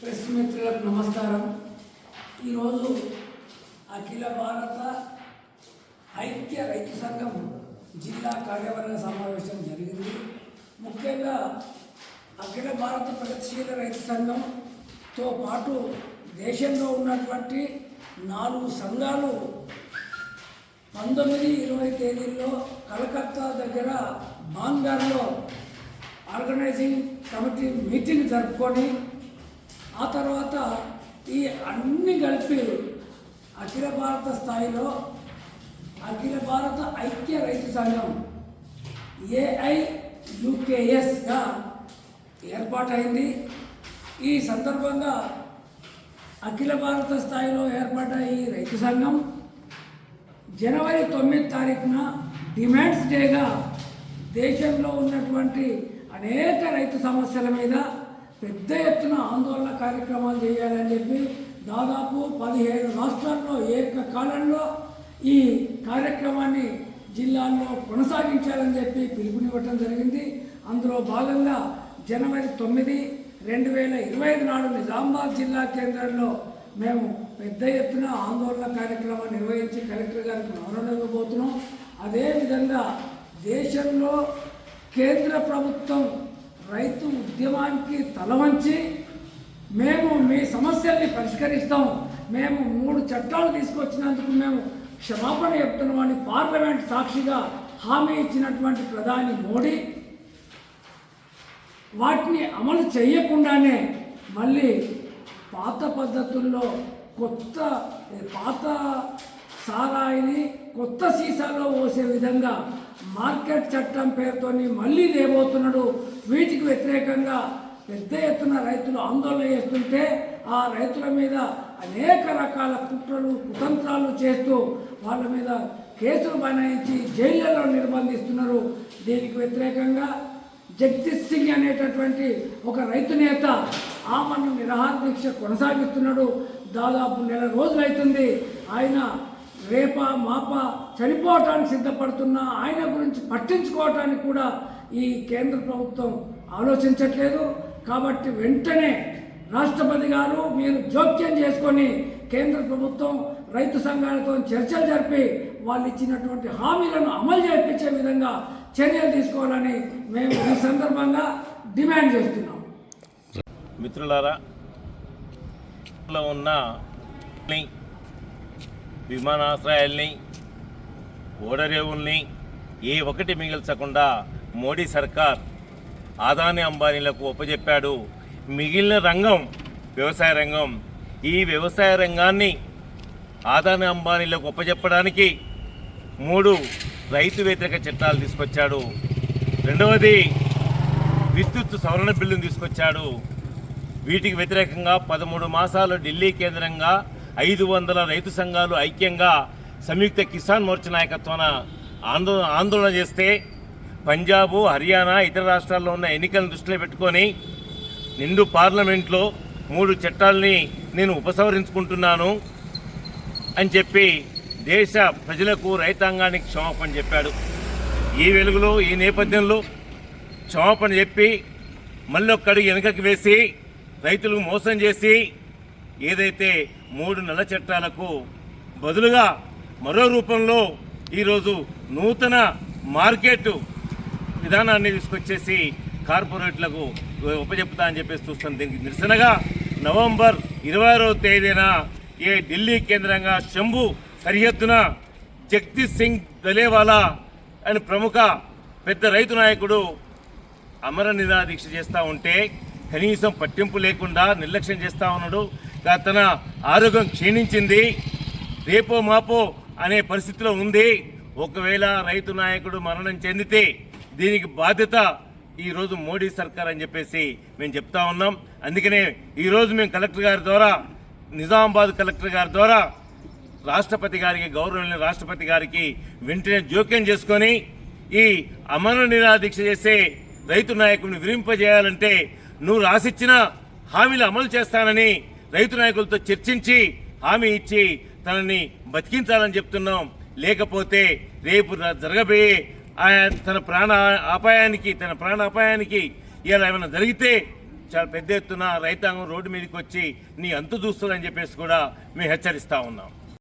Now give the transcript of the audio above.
Press మిత్రులకు నమస్కారం. ఈరోజు అఖిల భారత ఐక్య రైతు సంఘం జిల్లా కార్యవర్గ సమావేశం జరిగింది. ముఖ్యంగా అఖిల భారత ప్రగతిశీల రైతు సంఘంతో పాటు దేశంలో ఉన్నటువంటి నాలుగు సంఘాలు పంతొమ్మిది ఇరవై తేదీల్లో కలకత్తా దగ్గర బాంగార్లో ఆర్గనైజింగ్ కమిటీ మీటింగ్ జరుపుకొని ఆ తర్వాత ఈ అన్ని కలిపి అఖిల భారత స్థాయిలో అఖిల భారత ఐక్య రైతు సంఘం ఏఐ యూకేఎస్గా ఏర్పాటైంది. ఈ సందర్భంగా అఖిల భారత స్థాయిలో ఏర్పడ్డ ఈ రైతు సంఘం జనవరి తొమ్మిది తారీఖున డిమాండ్స్ డేగా దేశంలో ఉన్నటువంటి అనేక రైతు సమస్యల మీద పెద్ద ఎత్తున ఆందోళన కార్యక్రమాలు చేయాలని చెప్పి దాదాపు పదిహేడు రాష్ట్రాల్లో ఏకకాలంలో ఈ కార్యక్రమాన్ని జిల్లాల్లో కొనసాగించాలని చెప్పి పిలుపునివ్వటం జరిగింది. అందులో భాగంగా జనవరి తొమ్మిది రెండు వేల ఇరవై ఐదు నాడు నిజామాబాద్ జిల్లా కేంద్రంలో మేము పెద్ద ఎత్తున ఆందోళన కార్యక్రమాన్ని నిర్వహించి కలెక్టర్ గారికి వివరణ ఇవ్వబోతున్నాం. అదేవిధంగా దేశంలో కేంద్ర ప్రభుత్వం రైతు ఉద్యమానికి తలవంచి మేము మీ సమస్యల్ని పరిష్కరిస్తాం మేము మూడు చట్టాలు తీసుకొచ్చినందుకు మేము క్షమాపణ చెప్తున్నామని పార్లమెంట్ సాక్షిగా హామీ ఇచ్చినటువంటి ప్రధాని మోడీ వాటిని అమలు చేయకుండానే మళ్ళీ పాత పద్ధతుల్లో కొత్త పాత సారాయిని కొత్త సీసాలో పోసే విధంగా మార్కెట్ చట్టం పేరుతోని మళ్ళీ లేబోతున్నాడు. వీటికి వ్యతిరేకంగా పెద్ద ఎత్తున రైతులు ఆందోళన చేస్తుంటే ఆ రైతుల మీద అనేక రకాల కుట్రలు కుతంత్రాలు చేస్తూ వాళ్ళ మీద కేసులు బనాయించి జైళ్ళలో నిర్బంధిస్తున్నారు. దీనికి వ్యతిరేకంగా జగదీష్ సింగ్ అనేటటువంటి ఒక రైతు నేత ఆమెను నిరహార దీక్ష కొనసాగిస్తున్నాడు. దాదాపు నెల రోజులైతుంది. ఆయన రేప మాప చనిపోవటానికి సిద్ధపడుతున్న ఆయన గురించి పట్టించుకోవటానికి కూడా ఈ కేంద్ర ప్రభుత్వం ఆలోచించట్లేదు. కాబట్టి వెంటనే రాష్ట్రపతి గారు మీరు జోక్యం చేసుకొని కేంద్ర ప్రభుత్వం రైతు సంఘాలతో చర్చలు జరిపి వాళ్ళు ఇచ్చినటువంటి హామీలను అమలు చేయించే విధంగా చర్యలు తీసుకోవాలని మేము ఈ సందర్భంగా డిమాండ్ చేస్తున్నాం. మిత్రులారా ఉన్న విమానాశ్రయాల్ని ఓడరేవుల్ని ఏ ఒకటి మిగిల్చకుండా మోడీ సర్కార్ ఆదాని అంబానీలకు ఒప్పజెప్పాడు. మిగిలిన రంగం వ్యవసాయ రంగం ఈ వ్యవసాయ రంగాన్ని ఆదాని అంబానీలకు ఒప్పజెప్పడానికి మూడు రైతు వ్యతిరేక చట్టాలు తీసుకొచ్చాడు. రెండవది విద్యుత్ సవరణ బిల్లును తీసుకొచ్చాడు. వీటికి వ్యతిరేకంగా పదమూడు మాసాలు ఢిల్లీ కేంద్రంగా ఐదు వందల రైతు సంఘాలు ఐక్యంగా సంయుక్త కిసాన్ మోర్చా నాయకత్వాన ఆందోళన ఆందోళన చేస్తే పంజాబు హర్యానా ఇతర రాష్ట్రాల్లో ఉన్న ఎన్నికలను దృష్టిలో పెట్టుకొని నిండు పార్లమెంట్లో మూడు చట్టాలని నేను ఉపసంహరించుకుంటున్నాను అని చెప్పి దేశ ప్రజలకు రైతాంగానికి క్షమాపణ చెప్పాడు. ఈ వెలుగులో ఈ నేపథ్యంలో క్షమాపణ చెప్పి మళ్ళీ ఒక్కడి వెనుకకి వేసి రైతులకు మోసం చేసి ఏదైతే మూడు నెల చట్టాలకు బదులుగా మరో రూపంలో ఈరోజు నూతన మార్కెట్ విధానాన్ని తీసుకొచ్చేసి కార్పొరేట్లకు ఉపజెప్తా అని చెప్పేసి చూస్తాం. దీనికి నిరసనగా నవంబర్ ఇరవై ఆరో తేదీన ఏ ఢిల్లీ కేంద్రంగా శంభు సరిహద్దున జగదీష్ సింగ్ దలేవాలా అని ప్రముఖ పెద్ద రైతు నాయకుడు అమర నిరాదీక్ష చేస్తూ ఉంటే కనీసం పట్టింపు లేకుండా నిర్లక్ష్యం చేస్తూ ఉన్నాడు. తన ఆరోగ్యం క్షీణించింది. రేపో మాపో అనే పరిస్థితిలో ఉంది. ఒకవేళ రైతు నాయకుడు మరణం చెందితే దీనికి బాధ్యత ఈరోజు మోడీ సర్కార్ అని చెప్పేసి మేము చెప్తా ఉన్నాం. అందుకనే ఈరోజు మేము కలెక్టర్ గారి ద్వారా నిజామాబాద్ కలెక్టర్ గారి ద్వారా రాష్ట్రపతి గారికి గౌరవనీయ రాష్ట్రపతి గారికి వెంటనే జోక్యం చేసుకొని ఈ అమర నిరాదీక్ష చేసే రైతు నాయకుడిని విరింపజేయాలంటే నువ్వు రాసిచ్చిన హామీలు అమలు చేస్తానని రైతు నాయకులతో చర్చించి హామీ ఇచ్చి తనని బతికించాలని చెప్తున్నాం. లేకపోతే రేపు జరగబోయే ఆయన తన ప్రాణ అపాయానికి తన ప్రాణ అపాయానికి ఇలా ఏమైనా జరిగితే చాలా పెద్ద ఎత్తున రైతాంగం రోడ్డు మీదకి వచ్చి నీ అంతు చూస్తుందని చెప్పేసి కూడా మేము హెచ్చరిస్తూ ఉన్నాం.